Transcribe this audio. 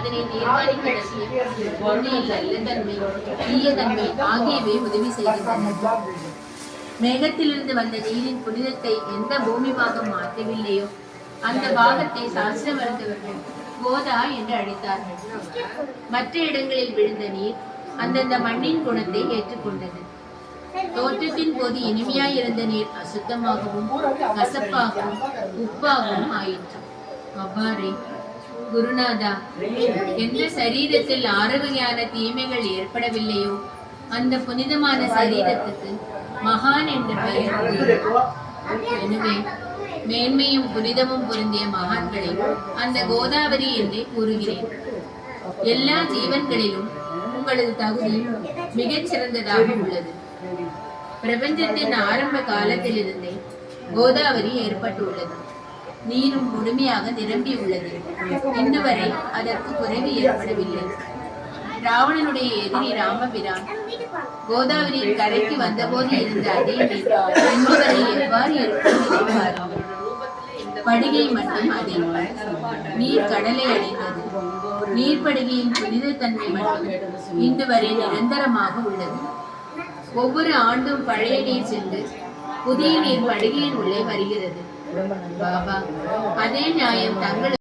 அதனை தீர்மானிப்பதற்கு ஒன்றில் ஆகியவை உதவி செய்கின்றன. மேகத்திலிருந்து வந்த நீரின் புனிதத்தை எந்த பூமி பாகம் மாற்றவில்லையோ அந்த பாகத்தை சாஸ்திர மருத்துவர்கள் கோதா என்று அழைத்தார்கள். மற்ற இடங்களில் விழுந்த நீர் அந்தந்த மண்ணின் குணத்தை ஏற்றுக்கொண்டது. தோற்றத்தின் போது இனிமையாய் இருந்த நீர் அசுத்தமாகவும் கசப்பாகவும் உப்பாகவும் ஆயிற்று. அவ்வாறே குருநாதா எந்த சரீரத்தில் ஆரோக்கியான தீமைகள் ஏற்படவில்லையோ அந்த புனிதமான சரீரத்துக்கு மகான் என்ற பெயர் எனவே மேன்மையும் புனிதமும் பொருந்திய மகான்களை அந்த கோதாவரி என்றே கூறுகிறேன். எல்லா ஜீவன்களிலும் உங்களது தகுதி மிகச் சிறந்ததாக உள்ளது. பிரபஞ்சத்தின் ஆரம்ப காலத்திலிருந்தே கோதாவரி ஏற்பட்டுள்ளது. நீரும் முழுமையாக நிரம்பி உள்ளது. இன்று வரை அதற்கு குறைவு ஏற்படவில்லை. ராவணனுடைய எதிரி ராமபிரான் கோதாவரியின் கரைக்கு வந்தபோது இருந்த அதே இன்று வரை எவ்வாறு இருக்கும் படுகை மட்டும் அதே நீர் கடலை அடைந்தது. நீர்ப்படுகையின் புனித தன்மை மட்டும் இன்று வரை நிரந்தரமாக உள்ளது. ஒவ்வொரு ஆண்டும் பழைய நீர் சென்று புதிய நீர் படுகையின் உள்ளே வருகிறது. அதே நியாயம் தங்களுக்கு